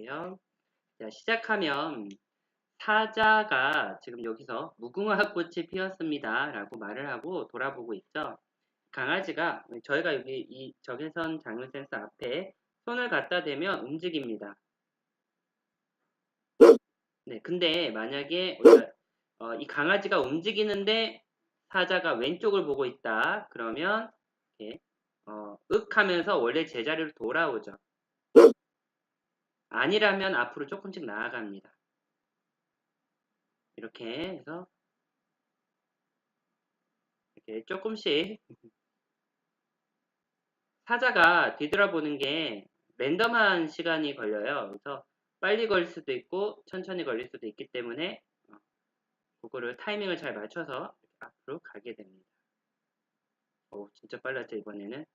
해볼게요. 자, 시작하면 사자가 지금 여기서 무궁화 꽃이 피었습니다. 라고 말을 하고 돌아보고 있죠. 강아지가 저희가 여기 이 적외선 장면 센서 앞에 손을 갖다 대면 움직입니다. 네, 근데 만약에 어, 이 강아지가 움직이는데 사자가 왼쪽을 보고 있다. 그러면 이렇게 어, 윽 하면서 원래 제자리로 돌아오죠. 아니라면 앞으로 조금씩 나아갑니다. 이렇게 해서 이렇게 조금씩 사자가 뒤돌아보는 게 랜덤한 시간이 걸려요. 그래서 빨리 걸릴 수도 있고 천천히 걸릴 수도 있기 때문에 어, 그거를 타이밍을 잘 맞춰서 앞으로 가게 됩니다. 오, 진짜 빨랐죠, 이번에는.